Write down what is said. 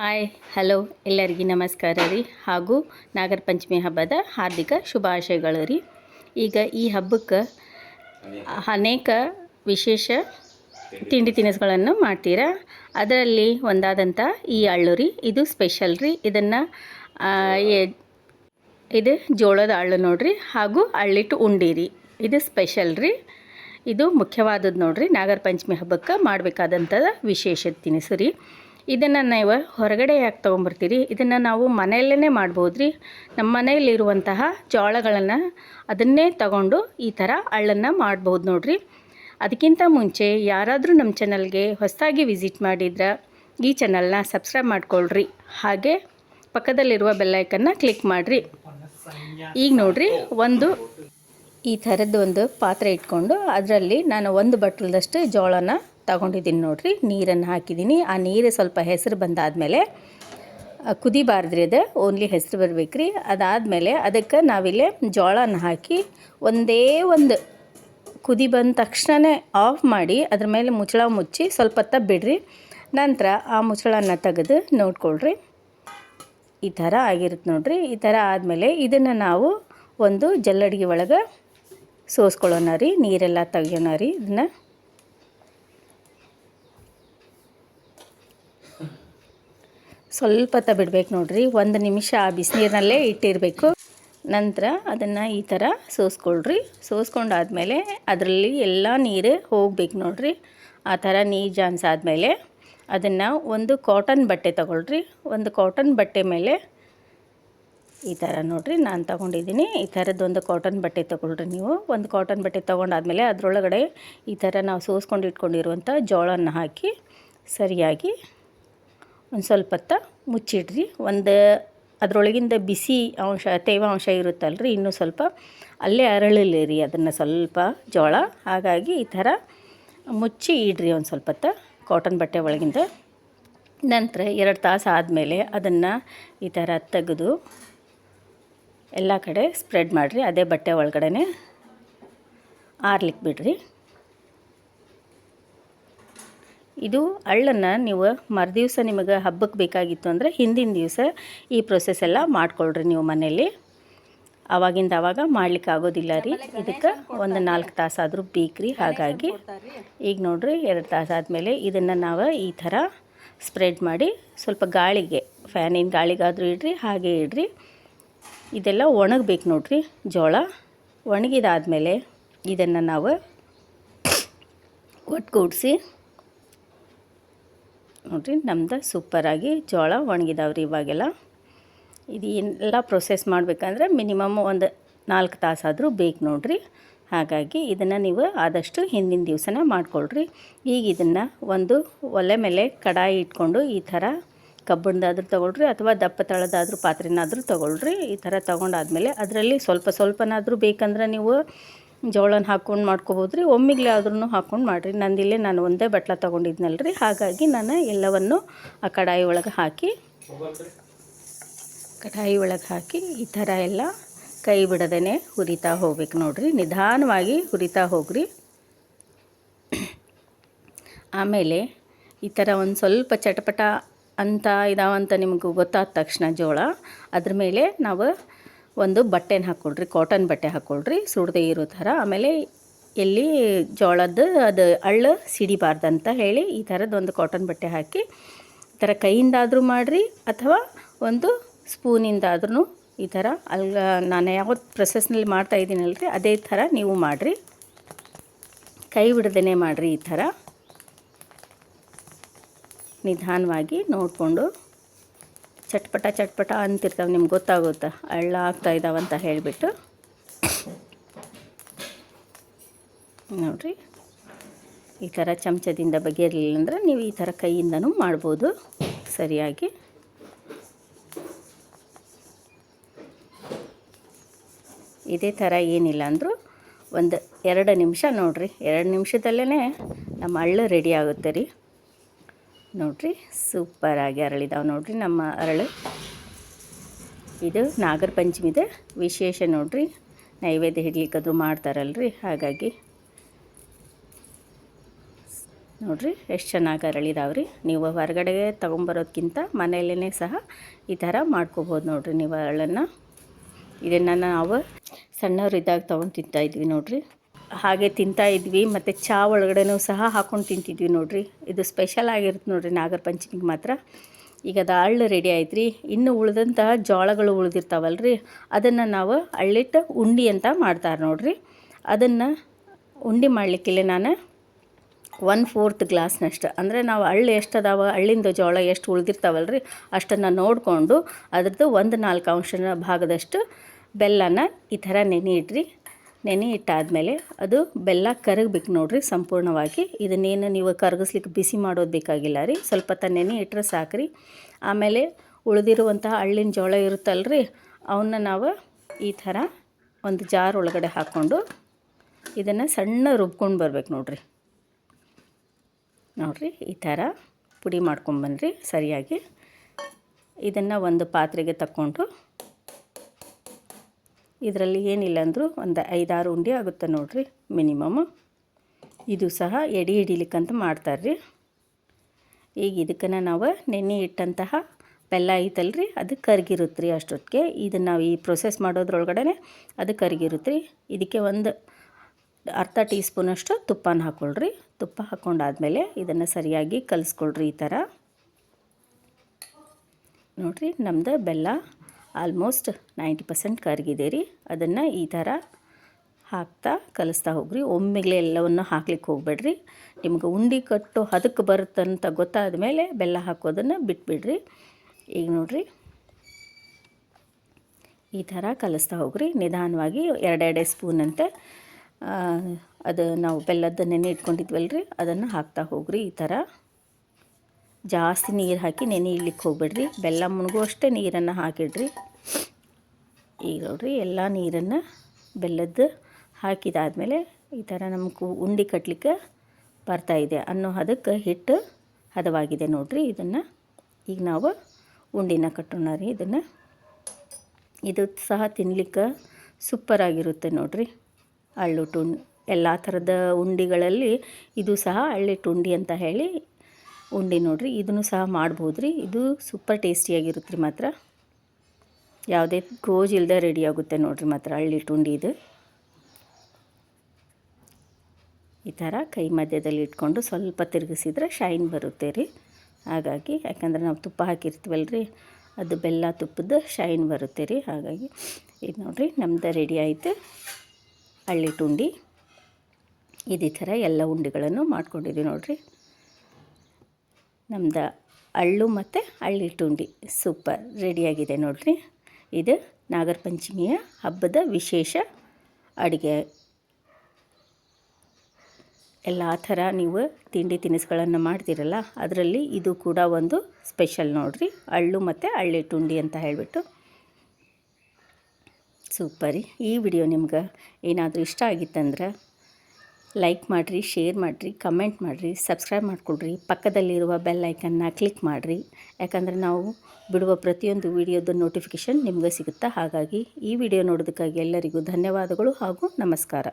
Hi, hello, ಎಲ್ಲರಿಗೂ ನಮಸ್ಕಾರ ರೀ. ಹಾಗೂ ನಾಗರ ಪಂಚಮಿ ಹಬ್ಬದ ಹಾರ್ದಿಕ ಶುಭಾಶಯಗಳು ರೀ. ಈಗ ಈ ಹಬ್ಬಕ್ಕೆ ಅನೇಕ ವಿಶೇಷ ತಿಂಡಿ ತಿನಿಸುಗಳನ್ನು ಮಾಡ್ತೀರಾ? ಅದರಲ್ಲಿ ಒಂದಾದಂಥ ಈ ಅಳ್ಳು ರೀ. ಇದು ಸ್ಪೆಷಲ್ ರೀ. ಇದನ್ನು ಇದು ಜೋಳದ ಅಳ್ಳು ನೋಡ್ರಿ. ಹಾಗೂ ಅಳ್ಳಿಟ್ಟು ಉಂಡಿ ರೀ. ಇದು ಸ್ಪೆಷಲ್ ರೀ. ಇದು ಮುಖ್ಯವಾದದ್ದು ನೋಡ್ರಿ. ನಾಗರ ಪಂಚಮಿ ಹಬ್ಬಕ್ಕೆ ಮಾಡಬೇಕಾದಂಥ ವಿಶೇಷ ತಿನಿಸು ರೀ. ಇದನ್ನು ನೀವು ಹೊರಗಡೆ ಯಾಕೆ ತೊಗೊಂಬರ್ತೀರಿ? ಇದನ್ನು ನಾವು ಮನೆಯಲ್ಲೇ ಮಾಡ್ಬೋದು ರೀ ನಮ್ಮ ಮನೆಯಲ್ಲಿರುವಂತಹ ಜೋಳಗಳನ್ನು ಅದನ್ನೇ ತಗೊಂಡು ಈ ಥರ ಅಳ್ಳನ್ನು ಮಾಡ್ಬೋದು ನೋಡಿರಿ. ಅದಕ್ಕಿಂತ ಮುಂಚೆ ಯಾರಾದರೂ ನಮ್ಮ ಚಾನಲ್ಗೆ ಹೊಸದಾಗಿ ವಿಸಿಟ್ ಮಾಡಿದ್ರೆ ಈ ಚಾನಲ್ನ ಸಬ್ಸ್ಕ್ರೈಬ್ ಮಾಡ್ಕೊಳ್ರಿ. ಹಾಗೆ ಪಕ್ಕದಲ್ಲಿರುವ ಬೆಲ್ಲೈಕನ್ನ ಕ್ಲಿಕ್ ಮಾಡಿರಿ. ಈಗ ನೋಡಿರಿ, ಒಂದು ಈ ಥರದ್ದು ಒಂದು ಪಾತ್ರೆ ಇಟ್ಕೊಂಡು ಅದರಲ್ಲಿ ನಾನು ಒಂದು ಬಟ್ಲದಷ್ಟು ಜೋಳನ ತಗೊಂಡಿದ್ದೀನಿ ನೋಡಿರಿ, ನೀರನ್ನು ಹಾಕಿದ್ದೀನಿ. ಆ ನೀರು ಸ್ವಲ್ಪ ಹೆಸರು ಬಂದಾದಮೇಲೆ ಕುದಿಬಾರ್ದ್ರಿ ಅದು, ಓನ್ಲಿ ಹೆಸರು ಬರಬೇಕು ರೀ ಅದಾದಮೇಲೆ ಅದಕ್ಕೆ ನಾವಿಲ್ಲಿ ಜೋಳನ ಹಾಕಿ ಒಂದೇ ಒಂದು ಕುದಿ ಬಂದ ತಕ್ಷಣವೇ ಆಫ್ ಮಾಡಿ ಅದ್ರ ಮೇಲೆ ಮುಚ್ಚಳ ಮುಚ್ಚಿ ಸ್ವಲ್ಪ ಹೊತ್ತ ಬಿಡ್ರಿ. ನಂತರ ಆ ಮುಚ್ಚಳನ ತೆಗೆದು ನೋಡ್ಕೊಳ್ರಿ. ಈ ಥರ ಆಗಿರುತ್ತೆ ನೋಡ್ರಿ. ಈ ಥರ ಆದಮೇಲೆ ಇದನ್ನು ನಾವು ಒಂದು ಜಲ್ಲಡಿಗೆ ಒಳಗೆ ಸೋಸ್ಕೊಳ್ಳೋಣ ರೀ, ನೀರೆಲ್ಲ ತೆಗಿಯೋಣ ರೀ, ಇದನ್ನು. ಸ್ವಲ್ಪ ತ ಬಿಡ್ಬೇಕು ನೋಡ್ರಿ. ಒಂದು ನಿಮಿಷ ಆ ಬಿಸಿನೀರಿನಲ್ಲೇ ಇಟ್ಟಿರಬೇಕು. ನಂತರ ಅದನ್ನು ಈ ಥರ ಸೋಸ್ಕೊಳ್ರಿ. ಸೋಸ್ಕೊಂಡಾದ್ಮೇಲೆ ಅದರಲ್ಲಿ ಎಲ್ಲ ನೀರು ಹೋಗ್ಬೇಕು ನೋಡ್ರಿ. ಆ ಥರ ನೀರು ಆದಮೇಲೆ ಅದನ್ನು ಒಂದು ಕಾಟನ್ ಬಟ್ಟೆ ತಗೊಳ್ರಿ. ಒಂದು ಕಾಟನ್ ಬಟ್ಟೆ ಮೇಲೆ ಈ ಥರ ನೋಡಿರಿ. ನಾನು ತೊಗೊಂಡಿದ್ದೀನಿ. ಈ ಥರದ್ದೊಂದು ಕಾಟನ್ ಬಟ್ಟೆ ತೊಗೊಳ್ರಿ ನೀವು. ಒಂದು ಕಾಟನ್ ಬಟ್ಟೆ ತೊಗೊಂಡಾದ್ಮೇಲೆ ಅದರೊಳಗಡೆ ಈ ಥರ ನಾವು ಸೋಸ್ಕೊಂಡು ಇಟ್ಕೊಂಡಿರುವಂಥ ಜೋಳನ ಹಾಕಿ ಸರಿಯಾಗಿ ಒಂದು ಸ್ವಲ್ಪ ಹೊತ್ತ ಮುಚ್ಚಿಡ್ರಿ. ಒಂದು ಅದರೊಳಗಿಂದ ಬಿಸಿ ಅಂಶ ತೇವಾಂಶ ಇರುತ್ತಲ್ರಿ, ಇನ್ನೂ ಸ್ವಲ್ಪ ಅಲ್ಲೇ ಅರಳಲಿ ರೀ ಅದನ್ನು ಸ್ವಲ್ಪ ಜೋಳ. ಹಾಗಾಗಿ ಈ ಥರ ಮುಚ್ಚಿ ಇಡ್ರಿ ಒಂದು ಸ್ವಲ್ಪ ಹೊತ್ತ ಕಾಟನ್ ಬಟ್ಟೆ ಒಳಗಿಂದ. ನಂತರ ಎರಡು ತಾಸು ಆದಮೇಲೆ ಅದನ್ನು ಈ ಥರ ತೆಗೆದು ಎಲ್ಲ ಕಡೆ ಸ್ಪ್ರೆಡ್ ಮಾಡಿರಿ. ಅದೇ ಬಟ್ಟೆ ಒಳಗಡೆ ಆರ್ಲಿಕ್ಕೆ ಬಿಡ್ರಿ. ಇದು ಅಳ್ಳನ್ನು ನೀವು ಮರುದಿವಸ ನಿಮಗೆ ಹಬ್ಬಕ್ಕೆ ಬೇಕಾಗಿತ್ತು ಅಂದರೆ ಹಿಂದಿನ ದಿವಸ ಈ ಪ್ರೊಸೆಸ್ ಎಲ್ಲ ಮಾಡ್ಕೊಳ್ರಿ ನೀವು ಮನೇಲಿ ಆವಾಗಿಂದ ಆವಾಗ ಮಾಡ್ಲಿಕ್ಕೆ ಆಗೋದಿಲ್ಲ ರೀ. ಇದಕ್ಕೆ ಒಂದು ನಾಲ್ಕು ತಾಸಾದರೂ ಬೇಕ್ರಿ. ಹಾಗಾಗಿ ಈಗ ನೋಡ್ರಿ ಎರಡು ತಾಸು ಆದಮೇಲೆ ಇದನ್ನು ನಾವು ಈ ಥರ ಸ್ಪ್ರೆಡ್ ಮಾಡಿ ಸ್ವಲ್ಪ ಗಾಳಿಗೆ ಫ್ಯಾನಿನ ಗಾಳಿಗಾದರೂ ಇಡ್ರಿ, ಹಾಗೆ ಇಡ್ರಿ. ಇದೆಲ್ಲ ಒಣಗಬೇಕು ನೋಡ್ರಿ ಜೋಳ. ಒಣಗಿದಾದಮೇಲೆ ಇದನ್ನು ನಾವು ಒಟ್ಟುಗೂಡಿಸಿ ನೋಡಿರಿ, ನಮ್ದು ಸೂಪರಾಗಿ ಜೋಳ ಒಣಗಿದಾವ್ರಿ ಇವಾಗೆಲ್ಲ. ಇದು ಎಲ್ಲ ಪ್ರೊಸೆಸ್ ಮಾಡಬೇಕಂದ್ರೆ ಮಿನಿಮಮ್ ಒಂದು ನಾಲ್ಕು ತಾಸಾದರೂ ಬೇಕು ನೋಡಿರಿ. ಹಾಗಾಗಿ ಇದನ್ನು ನೀವು ಆದಷ್ಟು ಹಿಂದಿನ ದಿವಸನ ಮಾಡ್ಕೊಳ್ರಿ. ಈಗ ಇದನ್ನು ಒಂದು ಒಲೆ ಮೇಲೆ ಕಡಾಯಿ ಇಟ್ಕೊಂಡು ಈ ಥರ ಕಬ್ಬಿಣದಾದ್ರೂ ತೊಗೊಳ್ರಿ ಅಥವಾ ದಪ್ಪ ತಳದಾದ್ರೂ ಪಾತ್ರೆನಾದರೂ ತೊಗೊಳ್ರಿ. ಈ ಥರ ತೊಗೊಂಡಾದ್ಮೇಲೆ ಅದರಲ್ಲಿ ಸ್ವಲ್ಪ ಸ್ವಲ್ಪನಾದರೂ ಬೇಕಂದ್ರೆ ನೀವು ಜೋಳನ ಹಾಕ್ಕೊಂಡು ಮಾಡ್ಕೋಬೋದು ರೀ ಒಮ್ಮಿಗ್ಲೆ ಆದ್ರೂ ಹಾಕ್ಕೊಂಡು ಮಾಡಿರಿ. ನಂದಿಲ್ಲೇ ನಾನು ಒಂದೇ ಬಟ್ಲ ತೊಗೊಂಡಿದ್ನಲ್ರಿ, ಹಾಗಾಗಿ ನಾನು ಎಲ್ಲವನ್ನು ಆ ಕಡಾಯಿ ಒಳಗೆ ಹಾಕಿ, ಕಡಾಯಿ ಒಳಗೆ ಹಾಕಿ ಈ ಥರ ಎಲ್ಲ ಕೈ ಬಿಡದೇ ಹುರಿತಾ ಹೋಗ್ಬೇಕು ನೋಡಿರಿ. ನಿಧಾನವಾಗಿ ಹುರಿತಾ ಹೋಗ್ರಿ. ಆಮೇಲೆ ಈ ಥರ ಒಂದು ಸ್ವಲ್ಪ ಚಟಪಟ ಅಂತ ಇದಾವಂತ ನಿಮಗೂ ಗೊತ್ತಾದ ತಕ್ಷಣ ಜೋಳ, ಅದ್ರ ಮೇಲೆ ನಾವು ಒಂದು ಬಟ್ಟೆನ ಹಾಕ್ಕೊಳ್ರಿ ಕಾಟನ್ ಬಟ್ಟೆ ಹಾಕ್ಕೊಳ್ರಿ, ಸುಡದೆ ಇರೋ ಥರ. ಆಮೇಲೆ ಎಲ್ಲಿ ಜೋಳದ ಅದು ಅಳ್ಳು ಸಿಡಿಬಾರ್ದಂತ ಹೇಳಿ ಈ ಥರದ್ದು ಒಂದು ಕಾಟನ್ ಬಟ್ಟೆ ಹಾಕಿ, ಈ ಥರ ಕೈಯಿಂದಾದರೂ ಮಾಡಿರಿ ಅಥವಾ ಒಂದು ಸ್ಪೂನಿಂದಾದ್ರೂ ಈ ಥರ. ಅಲ್ಲ ನಾನು ಯಾವ ಪ್ರೊಸೆಸ್ನಲ್ಲಿ ಮಾಡ್ತಾ ಇದ್ದೀನಲ್ರಿ, ಅದೇ ಥರ ನೀವು ಮಾಡಿರಿ. ಕೈ ಬಿಡದೇ ಮಾಡಿರಿ ಈ ಥರ. ನಿಧಾನವಾಗಿ ನೋಡಿಕೊಂಡು ಚಟ್ಪಟ ಚಟ್ಪಟ ಅಂತಿರ್ತಾವೆ, ನಿಮ್ಗೆ ಗೊತ್ತಾಗುತ್ತೆ. ಹಳ್ಳ ಆಗ್ತಾ ಇದ್ದಾವಂತ ಹೇಳಿಬಿಟ್ಟು. ನೋಡಿರಿ. ಈ ಥರ ಚಮಚದಿಂದ ಬಗೆಯಿರಲಿಲ್ಲ ಅಂದರೆ ನೀವು ಈ ಥರ ಕೈಯಿಂದನೂ ಮಾಡ್ಬೋದು ಸರಿಯಾಗಿ. ಇದೇ ಥರ ಏನಿಲ್ಲ ಅಂದರೂ ಒಂದು ಎರಡು ನಿಮಿಷ ನೋಡಿರಿ. ಎರಡು ನಿಮಿಷದಲ್ಲೇ ನಮ್ಮ ಹಳ್ಳು ರೆಡಿ ಆಗುತ್ತೆ ರೀ. ನೋಡಿರಿ, ಸೂಪರಾಗಿ ಅರಳಿದಾವೆ ನೋಡ್ರಿ ನಮ್ಮ ಅರಳು. ಇದು ನಾಗರ ಪಂಚಮಿದ ವಿಶೇಷ ನೋಡ್ರಿ, ನೈವೇದ್ಯ ಹಿಡ್ಲಿಕ್ಕದು ಮಾಡ್ತಾರಲ್ರಿ, ಹಾಗಾಗಿ. ನೋಡಿರಿ, ಎಷ್ಟು ಚೆನ್ನಾಗಿ ಅರಳಿದಾವೆ ರೀ ನೀವು ಹೊರಗಡೆಗೆ ತೊಗೊಂಬರೋದ್ಕಿಂತ ಮನೆಯಲ್ಲೇ ಸಹ ಈ ಥರ ಮಾಡ್ಕೋಬೋದು ನೋಡಿರಿ ನೀವು ಅರಳನ್ನು. ಇದನ್ನು ನಾವು ಸಣ್ಣವರಿದ್ದಾಗ ತೊಗೊಂಡು ತಿಂತಾಯಿದ್ವಿ ನೋಡಿರಿ. ಹಾಗೆ ತಿಂತಾ ಇದ್ವಿ. ಮತ್ತು ಚಹಾ ಒಳಗಡೆನೂ ಸಹ ಹಾಕ್ಕೊಂಡು ತಿಂತಿದ್ವಿ ನೋಡಿರಿ. ಇದು ಸ್ಪೆಷಲ್ ಆಗಿರುತ್ತೆ ನೋಡಿರಿ ನಾಗರ ಪಂಚಮಿಗೆ ಮಾತ್ರ. ಈಗ ಅದು ಅಳ್ಳು ರೆಡಿ ಆಯ್ತು ರೀ ಇನ್ನು ಉಳಿದಂತಹ ಜೋಳಗಳು ಉಳಿದಿರ್ತಾವಲ್ಲ ರೀ ಅದನ್ನು ನಾವು ಅಳ್ಳಿಟ್ಟು ಉಂಡಿ ಅಂತ ಮಾಡ್ತಾರೆ ನೋಡಿರಿ. ಅದನ್ನು ಉಂಡಿ ಮಾಡಲಿಕ್ಕಿಲ್ಲ ನಾನು ಒನ್ ಫೋರ್ತ್ ಗ್ಲಾಸ್ನಷ್ಟು ಅಂದರೆ ನಾವು ಹಳ್ಳಿ ಎಷ್ಟು ಹಳ್ಳಿಂದ ಜೋಳ ಎಷ್ಟು ಉಳ್ದಿರ್ತಾವಲ್ಲ ರೀ ಅಷ್ಟನ್ನು ನೋಡಿಕೊಂಡು ಅದ್ರದ್ದು ಒಂದು ನಾಲ್ಕು ಅಂಶನ ಭಾಗದಷ್ಟು ಬೆಲ್ಲನ ಈ ಥರ ನೆನೆ ಇಡ್ರಿ ನೆನೆ ಇಟ್ಟಾದಮೇಲೆ ಅದು ಬೆಲ್ಲ ಕರಗಬೇಕು ನೋಡಿರಿ ಸಂಪೂರ್ಣವಾಗಿ. ಇದನ್ನೇನು ನೀವು ಕರಗಿಸ್ಲಿಕ್ಕೆ ಬಿಸಿ ಮಾಡೋದು ಬೇಕಾಗಿಲ್ಲ ರೀ. ಸ್ವಲ್ಪ ತ ನೆನೆ ಇಟ್ಟರೆ ಸಾಕ್ರಿ. ಆಮೇಲೆ ಉಳಿದಿರುವಂತಹ ಹಳ್ಳಿನ ಜೋಳ ಇರುತ್ತಲ್ಲ ರೀ ಅವನ್ನ ನಾವು ಈ ಥರ ಒಂದು ಜಾರ್ ಒಳಗಡೆ ಹಾಕ್ಕೊಂಡು ಇದನ್ನು ಸಣ್ಣ ರುಬ್ಕೊಂಡು ಬರ್ಬೇಕು ನೋಡಿರಿ. ನೋಡಿರಿ, ಈ ಥರ ಪುಡಿ ಮಾಡ್ಕೊಂಬನ್ರಿ ಸರಿಯಾಗಿ. ಇದನ್ನು ಒಂದು ಪಾತ್ರೆಗೆ ತಕ್ಕೊಂಡು ಇದರಲ್ಲಿ ಏನಿಲ್ಲ ಅಂದರೂ ಒಂದು ಐದಾರು ಉಂಡೆ ಆಗುತ್ತೆ ನೋಡಿರಿ ಮಿನಿಮಮ್. ಇದು ಸಹ ಎಡಿ ಹಿಡಿಲಿಕ್ಕಂತ ಮಾಡ್ತಾರೆ ಈಗ ಇದಕ್ಕನ್ನು ನಾವು ನೆನೆ ಇಟ್ಟಂತಹ ಬೆಲ್ಲ ಐತಲ್ಲ ರೀ ಅದು ಕರ್ಗಿರುತ್ತೆ ರೀ ಅಷ್ಟೊತ್ತಿಗೆ. ಇದನ್ನು ನಾವು ಈ ಪ್ರೊಸೆಸ್ ಮಾಡೋದ್ರೊಳಗಡೆ ಅದು ಕರ್ಗಿರುತ್ತೆ ರೀ ಇದಕ್ಕೆ ಒಂದು ಅರ್ಧ ಟೀ ಸ್ಪೂನಷ್ಟು ತುಪ್ಪನ ಹಾಕ್ಕೊಳ್ರಿ ತುಪ್ಪ ಹಾಕ್ಕೊಂಡಾದ್ಮೇಲೆ ಇದನ್ನು ಸರಿಯಾಗಿ ಕಲಿಸ್ಕೊಳ್ರಿ ಈ ಥರ ನೋಡಿರಿ ನಮ್ಮದು ಬೆಲ್ಲ ಆಲ್ಮೋಸ್ಟ್ ನೈಂಟಿ ಪರ್ಸೆಂಟ್ ಕರಗಿದೆ ರೀ. ಅದನ್ನು ಈ ಥರ ಹಾಕ್ತಾ ಕಲಿಸ್ತಾ ಹೋಗ್ರಿ. ಒಮ್ಮೆಗೆ ಎಲ್ಲವನ್ನು ಹಾಕ್ಲಿಕ್ಕೆ ಹೋಗ್ಬೇಡ್ರಿ. ನಿಮ್ಗೆ ಉಂಡೆ ಕಟ್ಟು ಹದಕ್ಕೆ ಬರುತ್ತಂತ ಗೊತ್ತಾದ ಮೇಲೆ ಬೆಲ್ಲ ಹಾಕೋದನ್ನು ಬಿಟ್ಬಿಡ್ರಿ. ಈಗ ನೋಡಿರಿ. ಈ ಥರ ಕಲಿಸ್ತಾ ಹೋಗ್ರಿ. ನಿಧಾನವಾಗಿ ಎರಡೆರಡೇ ಸ್ಪೂನಂತೆ ಅದು ನಾವು ಬೆಲ್ಲದ ನೆನೆ ಇಟ್ಕೊಂಡಿದ್ವಲ್ಲ ರೀ ಅದನ್ನು ಹಾಕ್ತಾ ಹೋಗ್ರಿ ಈ ಥರ. ಜಾಸ್ತಿ ನೀರು ಹಾಕಿ ನೆನೆ ಇಡ್ಲಿಕ್ಕೆ ಹೋಗ್ಬೇಡ್ರಿ. ಬೆಲ್ಲ ಮುಳುಗುವಷ್ಟೇ ನೀರನ್ನು ಹಾಕಿಡ್ರಿ. ಈಗ ನೋಡ್ರಿ ಎಲ್ಲ ನೀರನ್ನು ಬೆಲ್ಲದ್ದು ಹಾಕಿದಾದಮೇಲೆ ಈ ಥರ ನಮ್ಗೆ ಉಂಡೆ ಕಟ್ಟಲಿಕ್ಕೆ ಬರ್ತಾಯಿದೆ ಅನ್ನೋ ಹದಕ್ಕೆ ಹಿಟ್ಟು ಹದವಾಗಿದೆ ನೋಡಿರಿ. ಇದನ್ನು ಈಗ ನಾವು ಉಂಡಿನ ಕಟ್ಟೋಣ ರೀ ಇದನ್ನು. ಇದು ಸಹ ತಿನ್ಲಿಕ್ಕೆ ಸೂಪರಾಗಿರುತ್ತೆ ನೋಡಿರಿ. ಅಳ್ಳು ಟುಂಡ್ ಎಲ್ಲ ಥರದ ಉಂಡಿಗಳಲ್ಲಿ ಇದು ಸಹ ಅಳ್ಳಿಟ್ಟು ಟುಂಡಿ ಅಂತ ಹೇಳಿ ಉಂಡೆ ನೋಡಿರಿ, ಇದನ್ನು ಸಹ ಮಾಡ್ಬೋದು ರೀ ಇದು ಸೂಪರ್ ಟೇಸ್ಟಿಯಾಗಿರುತ್ತೆ ರೀ ಮಾತ್ರ. ಯಾವುದೇ ಗೋಜ್ ಇಲ್ಲದೆ ರೆಡಿ ಆಗುತ್ತೆ ನೋಡಿರಿ ಮಾತ್ರ ಅಳ್ಳಿಟ್ಟು ಉಂಡೆ ಇದು. ಈ ಥರ ಕೈ ಮಧ್ಯದಲ್ಲಿ ಇಟ್ಕೊಂಡು ಸ್ವಲ್ಪ ತಿರುಗಿಸಿದ್ರೆ ಶೈನ್ ಬರುತ್ತೆ ರೀ. ಹಾಗಾಗಿ, ಯಾಕಂದ್ರೆ ನಾವು ತುಪ್ಪ ಹಾಕಿರ್ತೀವಲ್ಲ ರೀ ಅದು ಬೆಲ್ಲ ತುಪ್ಪದ ಶೈನ್ ಬರುತ್ತೆ ರೀ. ಹಾಗಾಗಿ, ಇದು ನೋಡಿರಿ ನಮ್ದು ರೆಡಿ ಆಯಿತು ಹಳ್ಳಿಟ್ಟು ಉಂಡೆ. ಇದೇ ಥರ ಎಲ್ಲ ಉಂಡೆಗಳನ್ನು ಮಾಡ್ಕೊಂಡಿದ್ದೀವಿ ನೋಡಿರಿ. ನಮ್ದು ಅಳ್ಳು ಮತ್ತು ಅಳ್ಳಿ ತುಂಡಿ ಸೂಪರ್ ರೆಡಿಯಾಗಿದೆ ನೋಡಿರಿ. ಇದು ನಾಗರ ಪಂಚಮಿಯ ಹಬ್ಬದ ವಿಶೇಷ ಅಡುಗೆ. ಎಲ್ಲ ಥರ ನೀವು ತಿಂಡಿ ತಿನಿಸುಗಳನ್ನು ಮಾಡ್ತೀರಲ್ಲ, ಅದರಲ್ಲಿ ಇದು ಕೂಡ ಒಂದು ಸ್ಪೆಷಲ್ ನೋಡಿರಿ. ಅಳ್ಳು ಮತ್ತು ಅಳ್ಳಿ ತುಂಡಿ ಅಂತ ಹೇಳಿಬಿಟ್ಟು. ಸೂಪರಿ ಈ ವಿಡಿಯೋ ನಿಮ್ಗೆ ಏನಾದರೂ ಇಷ್ಟ ಆಗಿತ್ತಂದ್ರೆ ಲೈಕ್ ಮಾಡಿರಿ ಶೇರ್ ಮಾಡಿರಿ ಕಮೆಂಟ್ ಮಾಡಿರಿ ಸಬ್ಸ್ಕ್ರೈಬ್ ಮಾಡಿಕೊಡ್ರಿ. ಪಕ್ಕದಲ್ಲಿರುವ ಬೆಲ್ ಐಕನ್ನ ಕ್ಲಿಕ್ ಮಾಡಿರಿ. ಯಾಕಂದರೆ ನಾವು ಬಿಡುವ ಪ್ರತಿಯೊಂದು ವಿಡಿಯೋದ ನೋಟಿಫಿಕೇಷನ್ ನಿಮಗೆ ಸಿಗುತ್ತಾ? ಹಾಗಾಗಿ ಈ ವಿಡಿಯೋ ನೋಡೋದಕ್ಕಾಗಿ ಎಲ್ಲರಿಗೂ ಧನ್ಯವಾದಗಳು ಹಾಗೂ ನಮಸ್ಕಾರ.